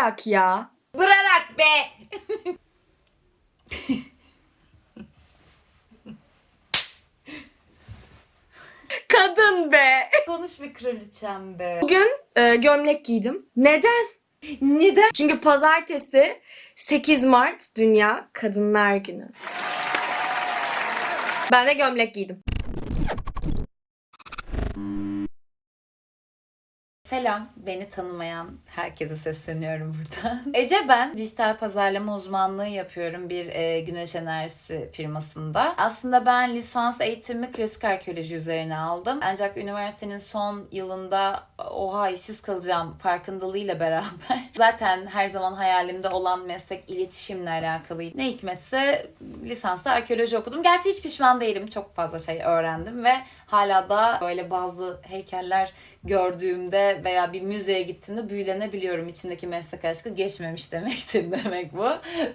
Bırarak ya. Bırarak be. Kadın be. Konuş bir kraliçem be. Bugün e, gömlek giydim. Neden? Neden? Çünkü pazartesi 8 Mart Dünya Kadınlar Günü. Ben de gömlek giydim. Selam, beni tanımayan herkese sesleniyorum buradan. Ece ben, dijital pazarlama uzmanlığı yapıyorum bir e, güneş enerjisi firmasında. Aslında ben lisans eğitimi klasik arkeoloji üzerine aldım. Ancak üniversitenin son yılında oha işsiz kalacağım farkındalığıyla beraber zaten her zaman hayalimde olan meslek iletişimle alakalıydı. Ne hikmetse lisansta arkeoloji okudum. Gerçi hiç pişman değilim. Çok fazla şey öğrendim ve hala da böyle bazı heykeller gördüğümde veya bir müzeye gittiğimde büyülenebiliyorum. İçimdeki meslek aşkı geçmemiş demektir demek bu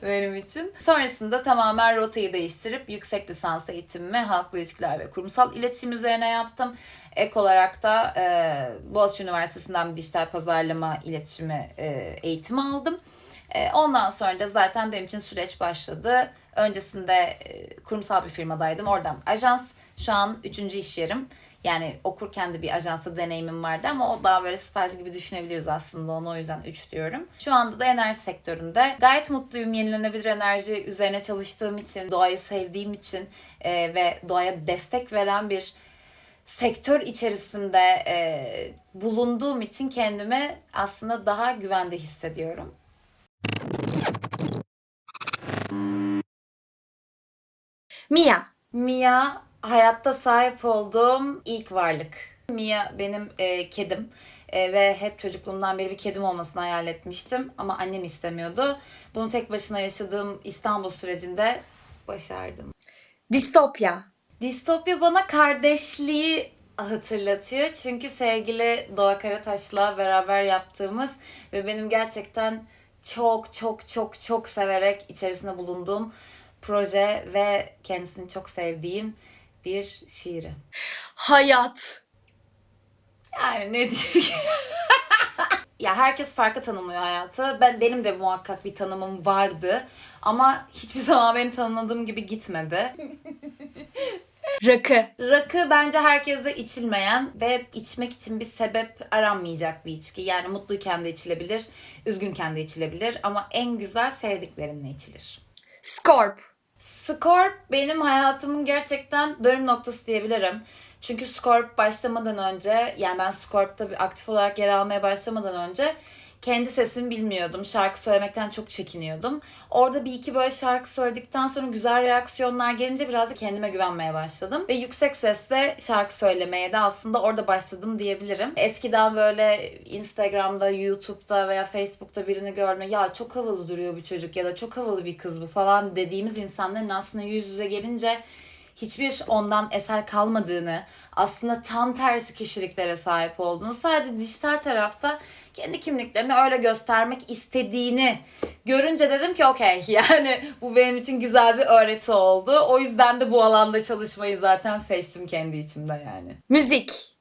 benim için. Sonrasında tamamen rotayı değiştirip yüksek lisans eğitimimi halkla ilişkiler ve kurumsal iletişim üzerine yaptım. Ek olarak da e, Boğaziçi Üniversitesi'nden bir dijital pazarlama iletişimi e, eğitimi aldım. E, ondan sonra da zaten benim için süreç başladı. Öncesinde e, kurumsal bir firmadaydım. Oradan ajans. Şu an üçüncü iş yerim. Yani okurken de bir ajansta deneyimim vardı ama o daha böyle staj gibi düşünebiliriz aslında onu o yüzden 3 diyorum. Şu anda da enerji sektöründe. Gayet mutluyum yenilenebilir enerji üzerine çalıştığım için, doğayı sevdiğim için e, ve doğaya destek veren bir sektör içerisinde e, bulunduğum için kendimi aslında daha güvende hissediyorum. Mia. Mia hayatta sahip olduğum ilk varlık. Mia benim e, kedim E, ve hep çocukluğumdan beri bir kedim olmasını hayal etmiştim ama annem istemiyordu. Bunu tek başına yaşadığım İstanbul sürecinde başardım. Distopya. Distopya bana kardeşliği hatırlatıyor. Çünkü sevgili Doğa Karataş'la beraber yaptığımız ve benim gerçekten çok çok çok çok severek içerisinde bulunduğum proje ve kendisini çok sevdiğim bir şiiri. Hayat. Yani ne diyeyim? ya herkes farklı tanımlıyor hayatı. Ben benim de muhakkak bir tanımım vardı ama hiçbir zaman benim tanımladığım gibi gitmedi. Rakı. Rakı bence herkeste içilmeyen ve içmek için bir sebep aranmayacak bir içki. Yani mutluyken de içilebilir, üzgünken de içilebilir ama en güzel sevdiklerinle içilir. Scorp. Scorp benim hayatımın gerçekten dönüm noktası diyebilirim. Çünkü Scorp başlamadan önce, yani ben Scorp'ta aktif olarak yer almaya başlamadan önce kendi sesimi bilmiyordum. Şarkı söylemekten çok çekiniyordum. Orada bir iki böyle şarkı söyledikten sonra güzel reaksiyonlar gelince birazcık kendime güvenmeye başladım. Ve yüksek sesle şarkı söylemeye de aslında orada başladım diyebilirim. Eskiden böyle Instagram'da, YouTube'da veya Facebook'ta birini görme ya çok havalı duruyor bu çocuk ya da çok havalı bir kız bu falan dediğimiz insanların aslında yüz yüze gelince hiçbir ondan eser kalmadığını, aslında tam tersi kişiliklere sahip olduğunu, sadece dijital tarafta kendi kimliklerini öyle göstermek istediğini görünce dedim ki okey yani bu benim için güzel bir öğreti oldu. O yüzden de bu alanda çalışmayı zaten seçtim kendi içimde yani. Müzik.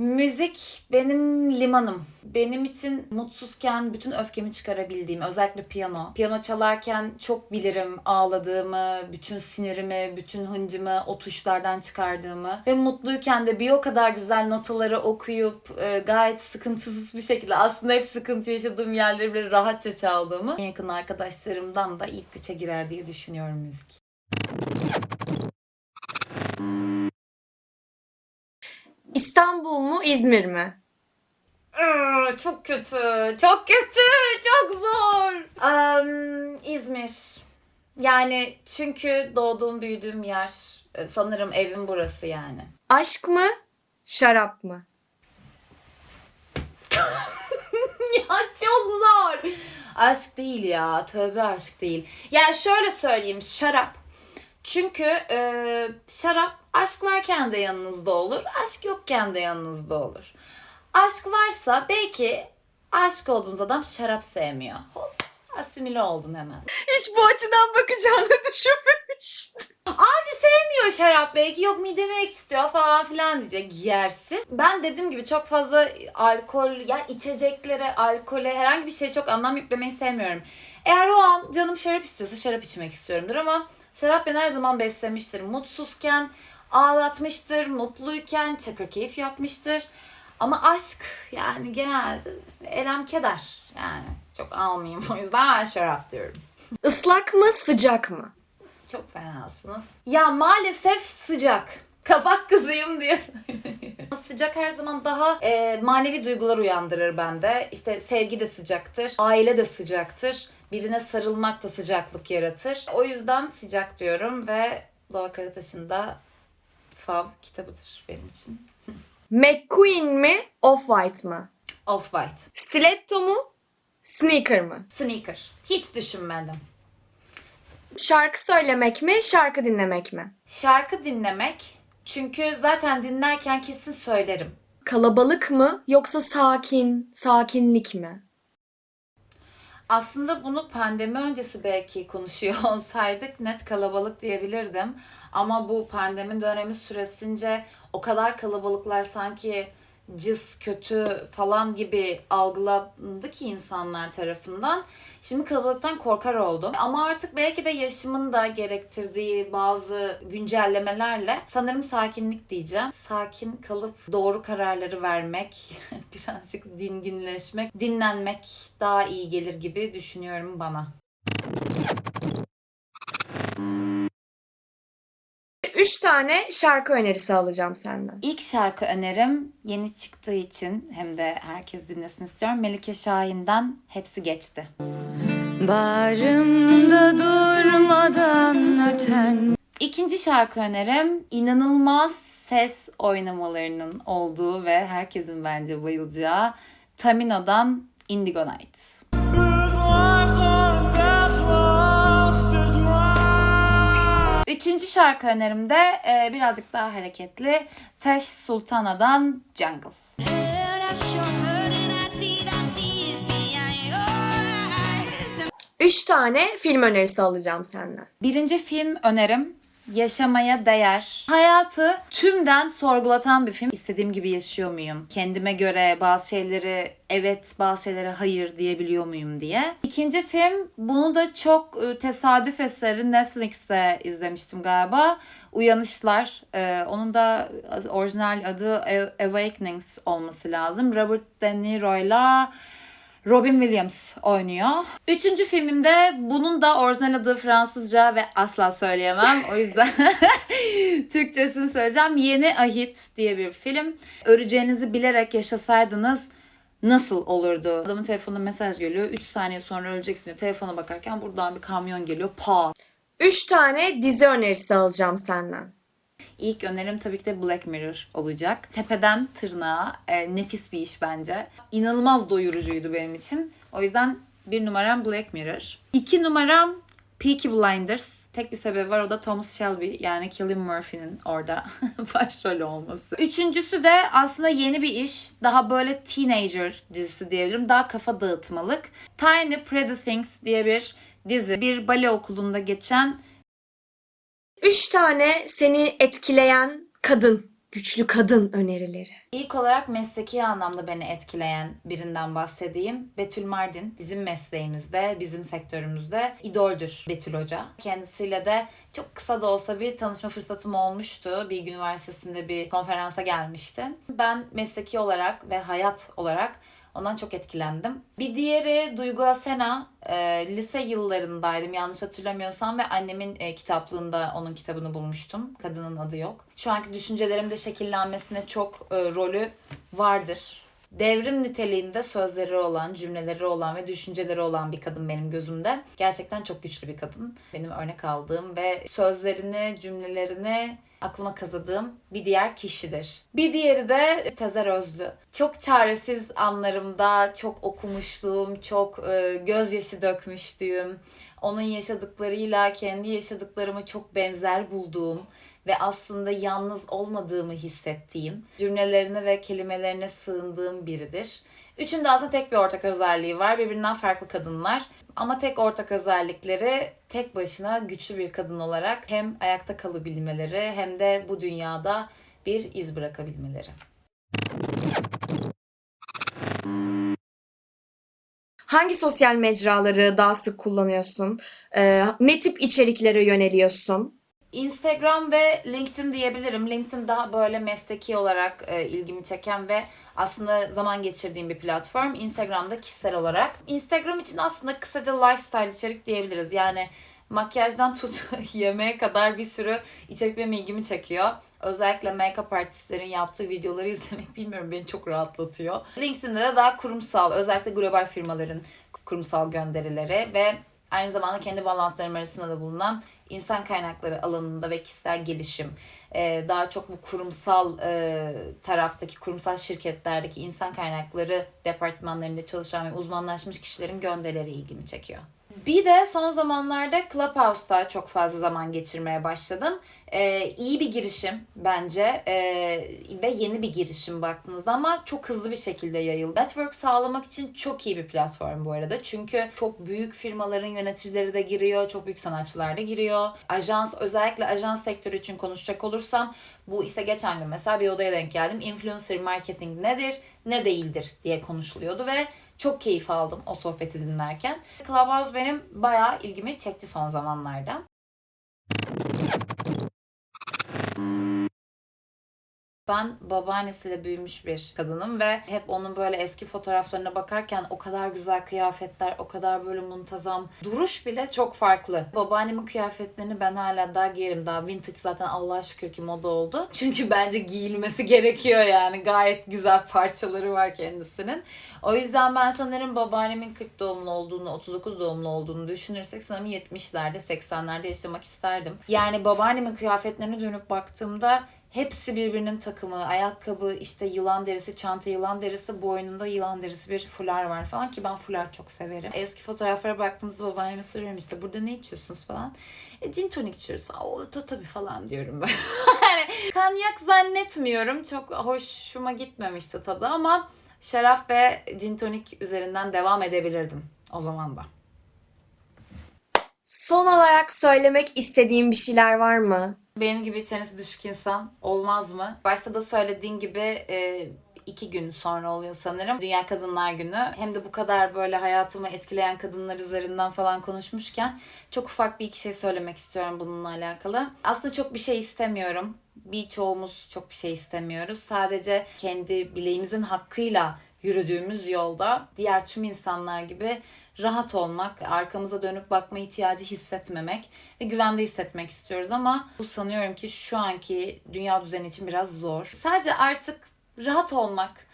Müzik benim limanım. Benim için mutsuzken bütün öfkemi çıkarabildiğim, özellikle piyano. Piyano çalarken çok bilirim ağladığımı, bütün sinirimi, bütün hıncımı o tuşlardan çıkardığımı. Ve mutluyken de bir o kadar güzel notaları okuyup e, gayet sıkıntısız bir şekilde aslında hep sıkıntı yaşadığım yerleri bile rahatça çaldığımı en yakın arkadaşlarımdan da ilk üçe girer diye düşünüyorum müzik. İstanbul mu İzmir mi? Iı, çok kötü. Çok kötü. Çok zor. Am, İzmir. Yani çünkü doğduğum büyüdüğüm yer. e, Sanırım evim burası yani. Aşk mı? Şarap mı? ya çok zor. Aşk değil ya. Tövbe aşk değil. Yani şöyle söyleyeyim. Şarap. Çünkü e, şarap aşk varken de yanınızda olur. Aşk yokken de yanınızda olur. Aşk varsa belki aşık olduğunuz adam şarap sevmiyor. Hop asimile oldum hemen. Hiç bu açıdan bakacağını düşünmemiştim. Sevmiyor şarap belki yok mideme ek istiyor falan filan diyecek yersiz. Ben dediğim gibi çok fazla alkol ya içeceklere, alkole herhangi bir şeye çok anlam yüklemeyi sevmiyorum. Eğer o an canım şarap istiyorsa şarap içmek istiyorumdur ama şarap beni her zaman beslemiştir. Mutsuzken ağlatmıştır, mutluyken çakır keyif yapmıştır. Ama aşk yani genelde elem keder yani çok almayayım o yüzden ben şarap diyorum. Islak mı sıcak mı? Çok fenasınız. Ya maalesef sıcak. Kapak kızıyım diye. Sıcak her zaman daha e, manevi duygular uyandırır bende. İşte sevgi de sıcaktır, aile de sıcaktır. Birine sarılmak da sıcaklık yaratır. O yüzden sıcak diyorum ve Doğa Karataş'ın da fav kitabıdır benim için. McQueen mi Off-White mı? Off-White. Stiletto mu? Sneaker mı? Sneaker. Hiç düşünmedim. Şarkı söylemek mi? Şarkı dinlemek mi? Şarkı dinlemek. Çünkü zaten dinlerken kesin söylerim. Kalabalık mı yoksa sakin, sakinlik mi? Aslında bunu pandemi öncesi belki konuşuyor olsaydık net kalabalık diyebilirdim. Ama bu pandemi dönemi süresince o kadar kalabalıklar sanki cız kötü falan gibi algılandı ki insanlar tarafından. Şimdi kalabalıktan korkar oldum. Ama artık belki de yaşımın da gerektirdiği bazı güncellemelerle sanırım sakinlik diyeceğim. Sakin kalıp doğru kararları vermek, birazcık dinginleşmek, dinlenmek daha iyi gelir gibi düşünüyorum bana. Üç tane şarkı önerisi alacağım senden. İlk şarkı önerim yeni çıktığı için hem de herkes dinlesin istiyorum. Melike Şahin'den Hepsi Geçti. Bağrımda durmadan öten İkinci şarkı önerim inanılmaz ses oynamalarının olduğu ve herkesin bence bayılacağı Tamino'dan Indigo Night. Şarkı önerim de e, birazcık daha hareketli Tash Sultana'dan Jungle. Üç tane film önerisi alacağım senden. Birinci film önerim Yaşamaya Değer. Hayatı tümden sorgulatan bir film. İstediğim gibi yaşıyor muyum? Kendime göre bazı şeyleri evet, bazı şeylere hayır diyebiliyor muyum diye. İkinci film bunu da çok e, tesadüf eseri Netflix'te izlemiştim galiba. Uyanışlar. E, onun da orijinal adı Awakenings olması lazım. Robert De Niro'yla Robin Williams oynuyor. Üçüncü filmimde bunun da orijinal adı Fransızca ve asla söyleyemem. O yüzden Türkçesini söyleyeceğim. Yeni Ahit diye bir film. Öleceğinizi bilerek yaşasaydınız nasıl olurdu? Adamın telefonuna mesaj geliyor. 3 saniye sonra öleceksin diyor. Telefona bakarken buradan bir kamyon geliyor. Pa Üç tane dizi önerisi alacağım senden. İlk önerim tabii ki de Black Mirror olacak. Tepeden tırnağa e, nefis bir iş bence. İnanılmaz doyurucuydu benim için. O yüzden bir numaram Black Mirror. İki numaram Peaky Blinders. Tek bir sebebi var o da Thomas Shelby yani Cillian Murphy'nin orada başrolü olması. Üçüncüsü de aslında yeni bir iş. Daha böyle teenager dizisi diyebilirim. Daha kafa dağıtmalık. Tiny Pretty Things diye bir dizi. Bir bale okulunda geçen Üç tane seni etkileyen kadın, güçlü kadın önerileri. İlk olarak mesleki anlamda beni etkileyen birinden bahsedeyim. Betül Mardin bizim mesleğimizde, bizim sektörümüzde idoldür Betül Hoca. Kendisiyle de çok kısa da olsa bir tanışma fırsatım olmuştu. Bilgi Üniversitesi'nde bir konferansa gelmişti. Ben mesleki olarak ve hayat olarak ondan çok etkilendim. Bir diğeri Duygu Asena. Ee, lise yıllarındaydım yanlış hatırlamıyorsam ve annemin e, kitaplığında onun kitabını bulmuştum. Kadının adı yok. Şu anki düşüncelerimde şekillenmesine çok e, rolü vardır. Devrim niteliğinde sözleri olan, cümleleri olan ve düşünceleri olan bir kadın benim gözümde. Gerçekten çok güçlü bir kadın. Benim örnek aldığım ve sözlerini, cümlelerini aklıma kazıdığım bir diğer kişidir. Bir diğeri de Tezer Özlü. Çok çaresiz anlarımda çok okumuşluğum, çok e, gözyaşı dökmüşlüğüm, onun yaşadıklarıyla kendi yaşadıklarımı çok benzer bulduğum ve aslında yalnız olmadığımı hissettiğim, cümlelerine ve kelimelerine sığındığım biridir. Üçünün de aslında tek bir ortak özelliği var. Birbirinden farklı kadınlar. Ama tek ortak özellikleri tek başına güçlü bir kadın olarak hem ayakta kalabilmeleri hem de bu dünyada bir iz bırakabilmeleri. Hangi sosyal mecraları daha sık kullanıyorsun? Ee, ne tip içeriklere yöneliyorsun? Instagram ve LinkedIn diyebilirim. LinkedIn daha böyle mesleki olarak e, ilgimi çeken ve aslında zaman geçirdiğim bir platform. Instagram'da kişisel olarak. Instagram için aslında kısaca lifestyle içerik diyebiliriz. Yani makyajdan tut yemeğe kadar bir sürü içerik benim ilgimi çekiyor. Özellikle make-up artistlerin yaptığı videoları izlemek bilmiyorum beni çok rahatlatıyor. LinkedIn'de de daha kurumsal, özellikle global firmaların kurumsal gönderileri ve aynı zamanda kendi bağlantılarım arasında da bulunan insan kaynakları alanında ve kişisel gelişim, e, daha çok bu kurumsal e, taraftaki, kurumsal şirketlerdeki insan kaynakları departmanlarında çalışan ve uzmanlaşmış kişilerin gönderileri ilgimi çekiyor. Bir de son zamanlarda Clubhouse'da çok fazla zaman geçirmeye başladım. Ee, iyi bir girişim bence ee, ve yeni bir girişim baktığınızda ama çok hızlı bir şekilde yayıldı. Network sağlamak için çok iyi bir platform bu arada. Çünkü çok büyük firmaların yöneticileri de giriyor, çok büyük sanatçılar da giriyor. Ajans, özellikle ajans sektörü için konuşacak olursam bu işte geçen gün mesela bir odaya denk geldim. Influencer marketing nedir, ne değildir diye konuşuluyordu ve çok keyif aldım o sohbeti dinlerken. Clubhouse benim bayağı ilgimi çekti son zamanlarda. Ben babaannesiyle büyümüş bir kadınım ve hep onun böyle eski fotoğraflarına bakarken o kadar güzel kıyafetler, o kadar böyle muntazam duruş bile çok farklı. Babaannemin kıyafetlerini ben hala daha giyerim. Daha vintage zaten Allah'a şükür ki moda oldu. Çünkü bence giyilmesi gerekiyor yani. Gayet güzel parçaları var kendisinin. O yüzden ben sanırım babaannemin 40 doğumlu olduğunu, 39 doğumlu olduğunu düşünürsek sanırım 70'lerde, 80'lerde yaşamak isterdim. Yani babaannemin kıyafetlerine dönüp baktığımda Hepsi birbirinin takımı. Ayakkabı, işte yılan derisi, çanta yılan derisi, boynunda yılan derisi bir fular var falan ki ben fular çok severim. Eski fotoğraflara baktığımızda babaanneme soruyorum işte burada ne içiyorsunuz falan. E, gin tonik içiyoruz. O to tabii falan diyorum ben. yani kanyak zannetmiyorum. Çok hoşuma gitmemişti tadı ama şarap ve gin tonik üzerinden devam edebilirdim o zaman da. Son olarak söylemek istediğin bir şeyler var mı? Benim gibi çenesi düşük insan olmaz mı? Başta da söylediğin gibi e, iki gün sonra oluyor sanırım. Dünya Kadınlar Günü. Hem de bu kadar böyle hayatımı etkileyen kadınlar üzerinden falan konuşmuşken çok ufak bir iki şey söylemek istiyorum bununla alakalı. Aslında çok bir şey istemiyorum. Birçoğumuz çok bir şey istemiyoruz. Sadece kendi bileğimizin hakkıyla yürüdüğümüz yolda diğer tüm insanlar gibi rahat olmak, arkamıza dönüp bakma ihtiyacı hissetmemek ve güvende hissetmek istiyoruz ama bu sanıyorum ki şu anki dünya düzeni için biraz zor. Sadece artık rahat olmak,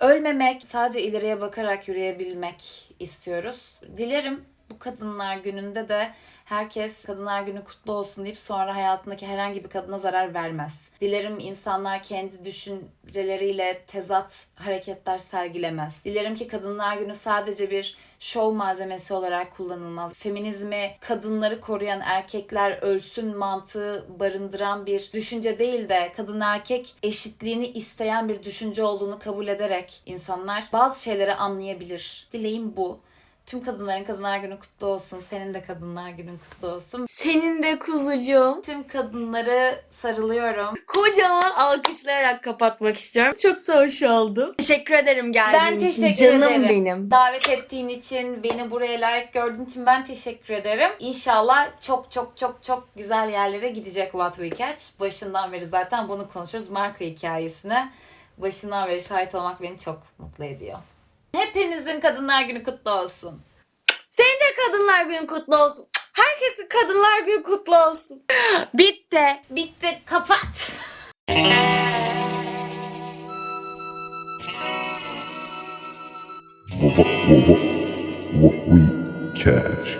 ölmemek, sadece ileriye bakarak yürüyebilmek istiyoruz. Dilerim bu Kadınlar Günü'nde de herkes Kadınlar Günü kutlu olsun deyip sonra hayatındaki herhangi bir kadına zarar vermez. Dilerim insanlar kendi düşünceleriyle tezat hareketler sergilemez. Dilerim ki Kadınlar Günü sadece bir şov malzemesi olarak kullanılmaz. Feminizmi kadınları koruyan erkekler ölsün mantığı barındıran bir düşünce değil de kadın erkek eşitliğini isteyen bir düşünce olduğunu kabul ederek insanlar bazı şeyleri anlayabilir. Dileğim bu. Tüm kadınların Kadınlar Günü kutlu olsun. Senin de Kadınlar Günün kutlu olsun. Senin de kuzucuğum. Tüm kadınları sarılıyorum. Kocaman alkışlayarak kapatmak istiyorum. Çok da hoş oldum. Teşekkür ederim geldiğin Ben için. teşekkür Canım ederim. benim. Davet ettiğin için, beni buraya layık gördüğün için ben teşekkür ederim. İnşallah çok çok çok çok güzel yerlere gidecek What We Catch. Başından beri zaten bunu konuşuyoruz. Marka hikayesine. Başından beri şahit olmak beni çok mutlu ediyor. Hepinizin Kadınlar Günü kutlu olsun. Senin de Kadınlar Günü kutlu olsun. Herkesin Kadınlar Günü kutlu olsun. Bitti. Bitti, kapat. What, we catch.